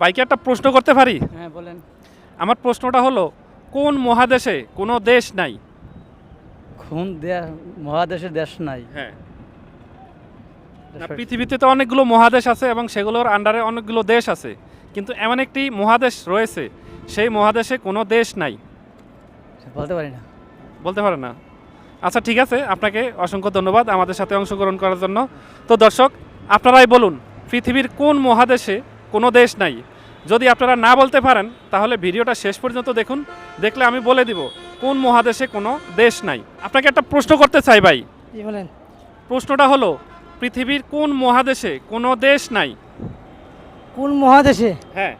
বাইকে একটা প্রশ্ন করতে পারি? হ্যাঁ বলেন। আমার প্রশ্নটা হলো কোন মহাদেশে কোনো দেশ নাই? কোন দেশ মহাদেশের দেশ নাই? হ্যাঁ। না, পৃথিবীতে তো অনেকগুলো মহাদেশ আছে এবং সেগুলোর আন্ডারে অনেকগুলো দেশ আছে। কিন্তু এমন একটি মহাদেশ রয়েছে সেই মহাদেশে কোনো দেশ নাই। বলতে পারি না। বলতে পারে না। আচ্ছা ঠিক আছে আপনাকে অসংখ্য ধন্যবাদ আমাদের সাথে অংশগ্রহণ করার জন্য। তো দর্শক আপনারাই বলুন পৃথিবীর কোন মহাদেশে কোনো দেশ নাই। যদি আপনারা না বলতে পারেন তাহলে ভিডিওটা শেষ পর্যন্ত দেখুন। দেখলে আমি বলে দিব কোন মহাদেশে কোনো দেশ নাই। আপনাকে একটা প্রশ্ন করতে চাই ভাই। বলেন। প্রশ্নটা হলো পৃথিবীর কোন মহাদেশে কোনো দেশ নাই? কোন মহাদেশে? হ্যাঁ।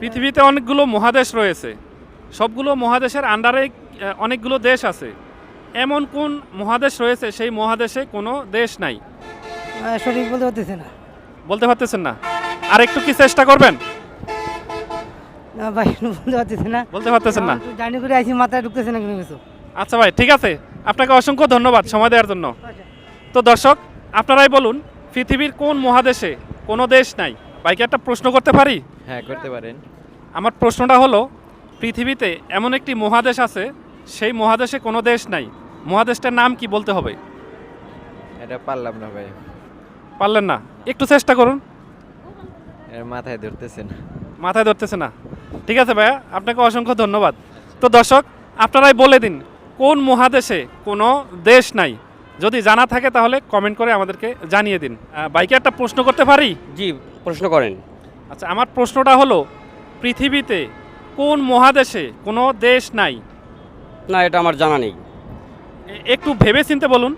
পৃথিবীতে অনেকগুলো মহাদেশ রয়েছে। সবগুলো মহাদেশের আন্ডারে অনেকগুলো দেশ আছে। এমন কোন মহাদেশ রয়েছে সেই মহাদেশে কোনো দেশ নাই। সঠিক বলতে পারতেছি না। বলতে পারতেছেন না। আর একটু কি চেষ্টা করবেন? না ভাই বলতে পারতেছি না। বলতে পারতেছেন না। জানি করে আইসি মাথায় ঢুকতেছে না কোনো কিছু? আচ্ছা ভাই ঠিক আছে। আপনাকে অসংখ্য ধন্যবাদ সময় দেওয়ার জন্য। তো দর্শক আপনারাই বলুন পৃথিবীর কোন মহাদেশে কোনো দেশ নাই? ভাইকে একটা প্রশ্ন করতে পারি? হ্যাঁ করতে পারেন। আমার প্রশ্নটা হলো পৃথিবীতে এমন একটি মহাদেশ আছে সেই মহাদেশে কোনো দেশ নাই। মহাদেশটার নাম কি বলতে হবে? এটা পারলাম না ভাই। পারলেন না। একটু চেষ্টা করুন। মাথায় ধরতেছে না। মাথায় ধরতেছে না। ঠিক আছে ভাইয়া আপনাকে অসংখ্য ধন্যবাদ। তো দর্শক আপনারাই বলে দিন কোন মহাদেশে কোনো দেশ নাই? যদি জানা থাকে তাহলে কমেন্ট করে আমাদেরকে জানিয়ে দিন। বাইকে একটা প্রশ্ন করতে পারি? জি প্রশ্ন করেন। আচ্ছা আমার প্রশ্নটা হলো পৃথিবীতে কোন মহাদেশে কোনো দেশ নাই? না এটা আমার জানা নেই। একটু ভেবে চিনতে বলুন।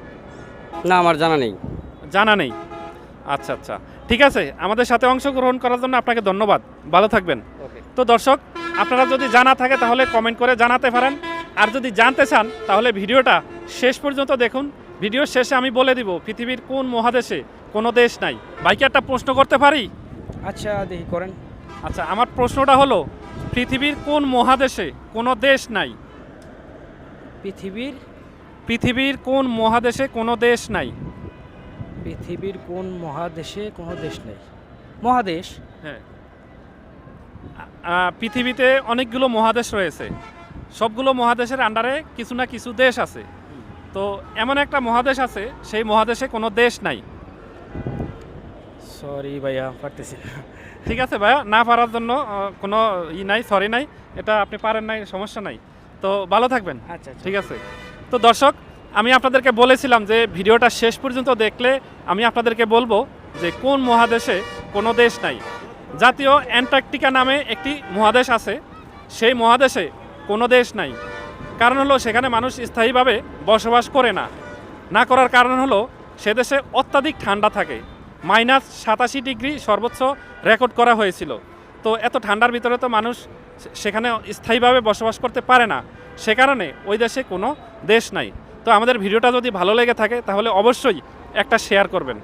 না আমার জানা নেই। জানা নেই। আচ্ছা আচ্ছা। ঠিক আছে আমাদের সাথে অংশগ্রহণ করার জন্য আপনাকে ধন্যবাদ। ভালো থাকবেন। তো দর্শক আপনারা যদি জানা থাকে তাহলে কমেন্ট করে জানাতে পারেন। আর যদি জানতে চান তাহলে ভিডিওটা শেষ পর্যন্ত দেখুন। ভিডিওর শেষে আমি বলে দিব পৃথিবীর কোন মহাদেশে কোনো দেশ নাই। বাইকে একটা প্রশ্ন করতে পারি? আচ্ছা দেখি করেন। আচ্ছা আমার প্রশ্নটা হলো পৃথিবীর কোন মহাদেশে কোনো দেশ নাই? পৃথিবীর? পৃথিবীর কোন মহাদেশে কোনো দেশ নাই? পৃথিবীর কোন মহাদেশে কোনো দেশ নেই? মহাদেশ? হ্যাঁ। পৃথিবীতে অনেকগুলো মহাদেশ রয়েছে। সবগুলো মহাদেশের আন্ডারে কিছু না কিছু দেশ আছে। তো এমন একটা মহাদেশ আছে সেই মহাদেশে কোনো দেশ নাই। সরি ভাইয়া পারতেছি ঠিক আছে ভাইয়া না পারার জন্য কোনো ই নাই সরি নাই। এটা আপনি পারেন নাই সমস্যা নাই। তো ভালো থাকবেন। আচ্ছা আচ্ছা। ঠিক আছে। তো দর্শক আমি আপনাদেরকে বলেছিলাম যে ভিডিওটা শেষ পর্যন্ত দেখলে আমি আপনাদেরকে বলব যে কোন মহাদেশে কোনো দেশ নাই। জাতীয় অ্যান্টার্কটিকা নামে একটি মহাদেশ আছে, সেই মহাদেশে কোনো দেশ নাই। কারণ হলো সেখানে মানুষ স্থায়ীভাবে বসবাস করে না। না করার কারণ হলো সে দেশে অত্যাধিক ঠান্ডা থাকে। মাইনাস সাতাশি ডিগ্রি সর্বোচ্চ রেকর্ড করা হয়েছিল। তো এত ঠান্ডার ভিতরে তো মানুষ সেখানে স্থায়ীভাবে বসবাস করতে পারে না। সে কারণে ওই দেশে কোনো দেশ নাই। তো আমাদের ভিডিওটা যদি ভালো লেগে থাকে তাহলে অবশ্যই একটা শেয়ার করবেন।